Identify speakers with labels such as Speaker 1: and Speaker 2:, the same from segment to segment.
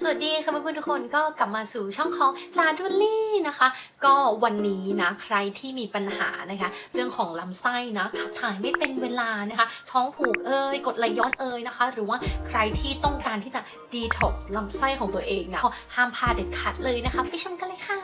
Speaker 1: สวัสดีค่ะเพื่อนๆทุกคนก็กลับมาสู่ช่องของจาดุลลี่นะคะ ก็วันนี้นะใครที่มีปัญหานะคะ เรื่องของลำไส้นะขับถ่ายไม่เป็นเวลานะคะ ท้องผูกเอ่ยกดไหลย้อนเอ่ยนะคะ หรือว่าใครที่ต้องการที่จะดีท็อกซ์ลำไส้ของตัวเองนะห้ามพลาดเด็ดขาดเลยนะคะ ไปชมกันเลยค่ะ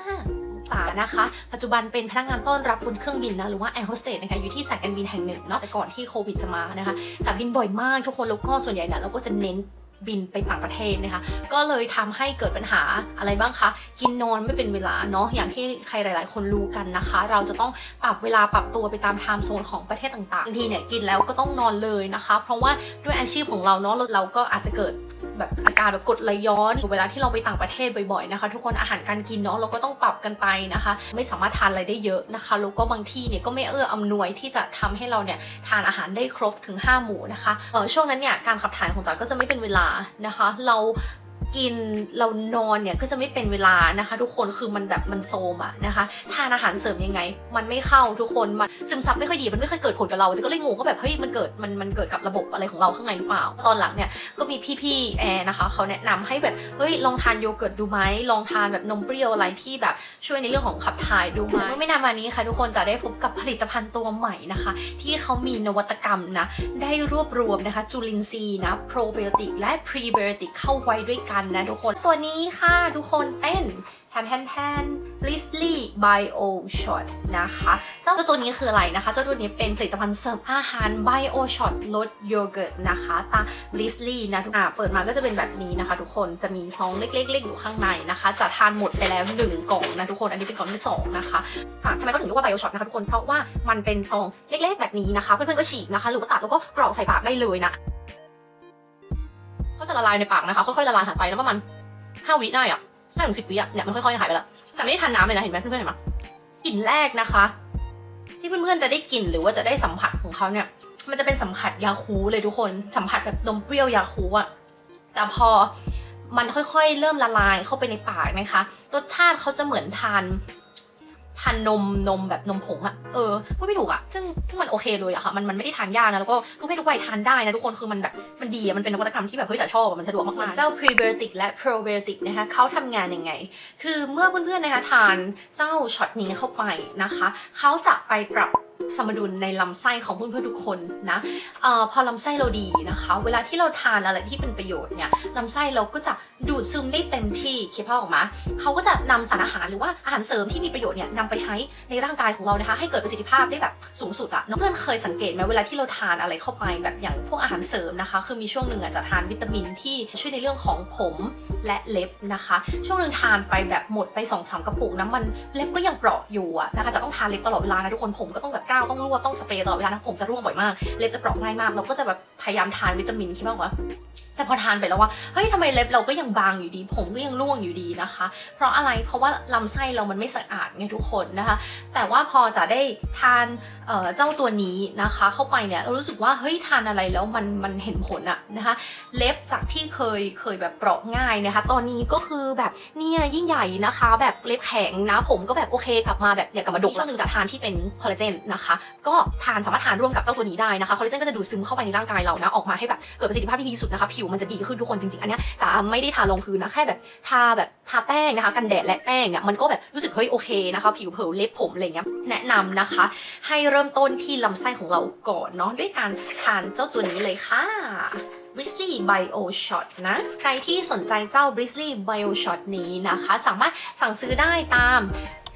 Speaker 1: จ๋านะคะ ปัจจุบันเป็นพนักงานต้อนรับบนเครื่องบินนะ หรือว่าแอร์โฮสเตสนะคะ อยู่ที่สายการบินแห่งหนึ่งเนาะแต่ก่อนที่โควิดจะมานะคะจาบินบ่อยมากทุกคน แล้วก็ส่วนใหญ่เนี่ยเราก็จะเน้น บินไปต่างประเทศนะคะ ก็เลยทำให้เกิดปัญหาอะไรบ้างคะ กินนอนไม่เป็นเวลาเนาะอย่างที่ใครหลาย ๆ คนรู้กันนะคะ เราจะต้องปรับเวลาปรับตัวไปตามไทม์โซนของประเทศต่างๆบางทีเนี่ยกินแล้วก็ต้องนอนเลยนะคะ เพราะว่าด้วยอาชีพของเราเนาะเราเราก็อาจจะเกิด แบบอาการแบบกดไหลย้อนเวลาที่เราไปต่างประเทศบ่อยๆนะคะ ทุกคนอาหารการกินเนาะเราก็ต้องปรับกันไปนะคะ ไม่สามารถทานอะไรได้เยอะนะคะแล้วก็บางที่เนี่ยก็ไม่เอื้ออำนวยที่จะทำให้เราเนี่ยทานอาหารได้ครบถึง 5 หมู่นะคะเออช่วงนั้นเนี่ยการขับถ่ายของจ๋าก็จะไม่เป็นเวลานะคะ เรา กินเรานอนเนี่ยก็จะไม่เป็นเวลานะคะ ทุกคนคือมันแบบมันโซมอะนะคะทานอาหารเสริมยังไง มันไม่เข้าทุกคนมันซึมซับไม่ค่อยดีมันไม่ค่อยเกิดผลกับเราจะก็เลยงงว่าแบบเฮ้ยมันเกิดมันมันเกิดกับระบบอะไรของเราข้างในหรือเปล่า ตอนหลังเนี่ยก็มีพี่ๆแอร์นะคะเขาแนะนำให้แบบเฮ้ยลองทานโยเกิร์ตดูไหมลองทานแบบนมเปรี้ยวอะไรที่แบบช่วยในเรื่องของขับถ่ายดูไหมเมื่อไม่นานมานี้ค่ะ ทุกคนจะได้พบกับผลิตภัณฑ์ตัวใหม่นะคะ ที่เขามีนวัตกรรมนะได้รวบรวมนะคะจุลินทรีย์นะโปรไบโอติกและพรีไบโอติกเข้าไว้ด้วยกันนะทุกคน ตัวนี้ค่ะทุกคนเป็นแทนแทนแทน Lisley Bio Shot นะคะ เจ้าตัวนี้คืออะไรนะคะ เจ้าตัวนี้เป็นผลิตภัณฑ์เสริมอาหาร Bio Shot ลดโยเกิร์ตนะคะตา Lisley นะทุกอ่าเปิดมาก็จะเป็นแบบนี้นะคะ ทุกคน จะมีซองเล็กๆๆอยู่ข้างในนะคะ จะทานหมดไปแล้วหนึ่งกล่องนะทุกคน อันนี้เป็นกล่องที่สองนะคะค่ะทำไมเขาถึงเรียกว่า Bio Shot นะคะทุกคน เพราะว่ามันเป็นซองเล็กๆแบบนี้นะคะ เพื่อนๆก็ฉีกนะคะ หรือว่าตัดแล้วก็กรอกใส่ปากได้เลยนะก็ จะละลายในปากนะคะค่อยๆละลายหายไปแล้วประมาณห้าวิได้อะห้าถึงสิบวิอะเนี่ยมันค่อยๆหายไปแล้วจะไม่ได้ทานน้ำเลยนะเห็นไหมเพื่อนๆเห็นไหมกลิ่นแรกนะคะ ที่เพื่อนๆจะได้กลิ่นหรือว่าจะได้สัมผัสของเขาเนี่ย มันจะเป็นสัมผัสยาคูเลยทุกคนสัมผัสแบบนมเปรี้ยวยาคูอะแต่พอมันค่อยๆ เริ่มละลายเข้าไปในปากนะคะ รสชาติเขาจะเหมือนทาน ทานนมนมแบบนมผงอะเออพูดไม่ถูกอะซึ่งซึ่งมันโอเคเลยอะค่ะมันมันไม่ได้ทานยากนะแล้วก็ทุกเพศทุกวัยทานได้นะทุกคนคือมันแบบมันดีอะมันเป็นนวัตกรรมที่แบบเฮ้ยจะชอบอะมันสะดวกมากๆส่วนเจ้า prebiotic และ probiotic นะคะเขาทำงานยังไง คือเมื่อเพื่อนๆนะคะทานเจ้าช็อตนี้เข้าไปนะคะเขาจะไปปรับสมดุลในลำไส้ของเพื่อนๆทุกคนนะเออพอลำไส้เราดีนะคะ เวลาที่เราทานอะไรที่เป็นประโยชน์เนี่ยลำไส้เราก็จะดูดซึมได้เต็มที่คิดภาพออกมาเขาก็จะนำสารอาหารหรือว่าอาหารเสริมที่มีประโยชน์เนี่ยนำไปใช้ในร่างกายของเรานะคะ ให้เกิดประสิทธิภาพได้แบบสูงสุดอะเพื่อนเคยสังเกตไหมเวลาที่เราทานอะไรเข้าไปแบบอย่างพวกอาหารเสริมนะคะ คือมีช่วงหนึ่งอะจะทานวิตามินที่ช่วยในเรื่องของผมและเล็บนะคะ ช่วงหนึ่งทานไปแบบหมดไป2อสามกระปุกนะมันเล็บก็ยังเปราะอยู่อะนะคะจะต้องทานเล็บตลอดเวลานะทุกคนผมก็ต้องแบบก้าวต้องรวบต้องสเปรย์ตลอดเวลานะผมจะร่วงบ่อยมากเล็บจะเปราะง่ายมากเราก็จะแบบพยายามทานวิตามินคิดว่าว่าแต่พอทานไปแล้วว่าเฮ้ยทำไมเล็บเราก็ยังบางอยู่ดี ผมก็ยังร่วงอยู่ดีนะคะ เพราะอะไรเพราะว่าลำไส้เรามันไม่สะอาดไงทุกคนนะคะ แต่ว่าพอจะได้ทานเเจ้าตัวนี้นะคะ เข้าไปเนี่ยเรารู้สึกว่าเฮ้ยทานอะไรแล้วมันมันเห็นผลอะนะคะ เล็บจากที่เคยเคยแบบเปราะง่ายนะคะ ตอนนี้ก็คือแบบเนี่ยยิ่งใหญ่นะคะ แบบเล็บแข็งนะผมก็แบบโอเคกลับมาแบบเนี่ยกลับมาดกช่วงหนึ่งจะทานที่เป็นคอลลาเจนนะคะ ก็ทานสามารถทานร่วมกับเจ้าตัวนี้ได้นะคะคอลลาเจนก็จะดูดซึมเข้าไปในร่างกายเรานะออกมาให้แบบเกิดประสิทธิภาพที่ดีสุดนะคะ ผิวมันจะดีขึ้นทุกคนจริงๆ อันเนี้ยจะไม่ได้ทาลงพื้นนะแค่แบบทาแบบทาแป้งนะคะ กันแดดและแป้งเนี่ยมันก็แบบรู้สึกเฮ้ยโอเคนะคะ ผิวเผลเล็บผมอะไรเงี้ยแนะนำนะคะ ให้เริ่มต้นที่ลำไส้ของเราก่อนเนาะด้วยการทานเจ้าตัวนี้เลยค่ะ Brisley Bio Shot นะ ใครที่สนใจเจ้า Brisley Bio Shot นี้นะคะ สามารถสั่งซื้อได้ตาม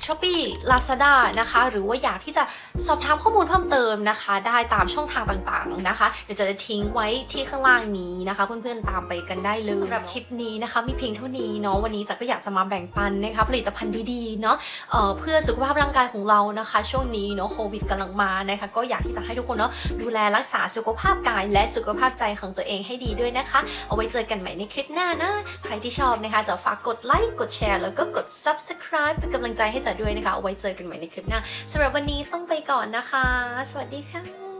Speaker 1: Shopee Lazada นะคะ หรือว่าอยากที่จะสอบถามข้อมูลเพิ่มเติมนะคะ ได้ตามช่องทางต่างๆนะคะ เดี๋ยวจะทิ้งไว้ที่ข้างล่างนี้นะคะ เพื่อนๆตามไปกันได้เลยสำหรับคลิปนี้นะคะ มีเพียงเท่านี้เนาะวันนี้จักก็อยากจะมาแบ่งปันนะคะผลิตภัณฑ์ดีๆเนาะเเพื่อสุขภาพร่างกายของเรานะคะ ช่วงนี้เนาะโควิดกำลังมานะคะก็อยากที่จะให้ทุกคนเนาะดูแลรักษาสุขภาพกาย และสุขภาพใจของตัวเองให้ดีด้วยนะคะ เอาไว้เจอกันใหม่ในคลิปหน้านะใครที่ชอบนะคะจะฝากกดไลค์กดแชร์แล้วก็กด subscribe เป็นกำลังใจให้จ๋าด้วยนะคะเอาไว้เจอกันใหม่ในคลิปหน้าสำหรับวันนี้ต้องไปก่อนนะคะ สวัสดีค่ะ